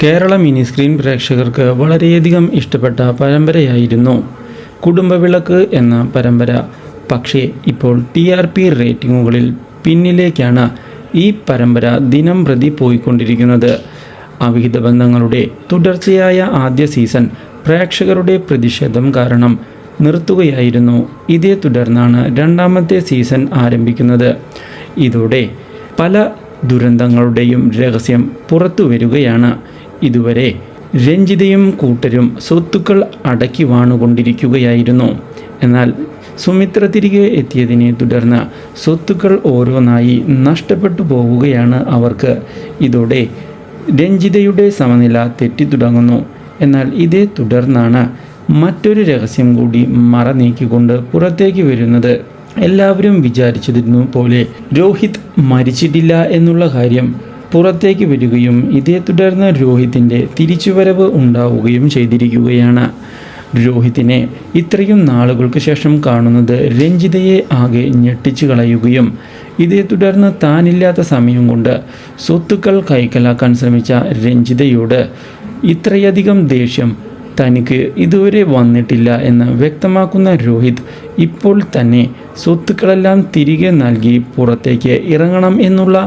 Kerala mini screen പ്രേക്ഷകർക്ക് വളരെയധികം ഇഷ്ടപ്പെട്ട പരമ്പരയായിരുന്നു കുടുംബവിളക്ക് എന്ന പരമ്പര. പക്ഷേ ഇപ്പോൾ ടി ആർ പി റേറ്റിംഗുകളിൽ പിന്നിലേക്കാണ് ഈ പരമ്പര ദിനം പ്രതി പോയിക്കൊണ്ടിരിക്കുന്നത്. അവിഹിത ബന്ധങ്ങളുടെ തുടർച്ചയായ ആദ്യ സീസൺ പ്രേക്ഷകരുടെ പ്രതിഷേധം കാരണം നിർത്തുകയായിരുന്നു. ഇതേ തുടർന്നാണ് രണ്ടാമത്തെ സീസൺ ആരംഭിക്കുന്നത്. ഇതോടെ പല ദുരന്തങ്ങളുടെയും രഹസ്യം പുറത്തു വരികയാണ് ഇതുവരെ രഞ്ജിതയും കൂട്ടരും സ്വത്തുക്കൾ അടക്കി വാണുകൊണ്ടിരിക്കുകയായിരുന്നു. എന്നാൽ സുമിത്ര തിരികെ എത്തിയതിനെ തുടർന്ന് സ്വത്തുക്കൾ ഓരോന്നായി നഷ്ടപ്പെട്ടു പോവുകയാണ് അവർക്ക്. ഇതോടെ രഞ്ജിതയുടെ സമനില തെറ്റിത്തുടങ്ങുന്നു. എന്നാൽ ഇതേ തുടർന്നാണ് മറ്റൊരു രഹസ്യം കൂടി മറ നീക്കിക്കൊണ്ട് പുറത്തേക്ക് വരുന്നത്. എല്ലാവരും വിചാരിച്ചതിരുന്നു പോലെ രോഹിത് മരിച്ചിട്ടില്ല എന്നുള്ള കാര്യം പുറത്തേക്ക് വരികയും ഇതേ തുടർന്ന് രോഹിത്തിന്റെ തിരിച്ചുവരവ് ഉണ്ടാവുകയും ചെയ്തിരിക്കുകയാണ്. രോഹിത്തിനെ ഇത്രയും നാളുകൾക്ക് ശേഷം കാണുന്നത് രഞ്ജിതയെ ആകെ ഞെട്ടിച്ചു കളയുകയും ഇതേ തുടർന്ന് താനില്ലാത്ത സമയം കൊണ്ട് സ്വത്തുക്കൾ കൈക്കലാക്കാൻ ശ്രമിച്ച രഞ്ജിതയോട് ഇത്രയധികം ദേഷ്യം തനിക്ക് ഇതുവരെ വന്നിട്ടില്ല എന്ന് വ്യക്തമാക്കുന്ന രോഹിത് ഇപ്പോൾ തന്നെ സ്വത്തുക്കളെല്ലാം തിരികെ നൽകി പുറത്തേക്ക് ഇറങ്ങണം എന്നുള്ള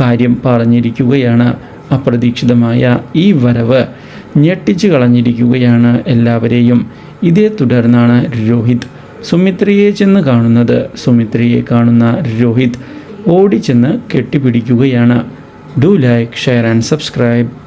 കാര്യം പറഞ്ഞിരിക്കുകയാണ്. അപ്രതീക്ഷിതമായ ഈ വരവ് ഞെട്ടിച്ചു കളഞ്ഞിരിക്കുകയാണ് എല്ലാവരെയും. ഇതേ തുടർന്നാണ് രോഹിത് സുമിത്രയെ ചെന്ന് കാണുന്നത്. സുമിത്രയെ കാണുന്ന രോഹിത് ഓടിച്ചെന്ന് കെട്ടിപ്പിടിക്കുകയാണ്. Do like share and subscribe.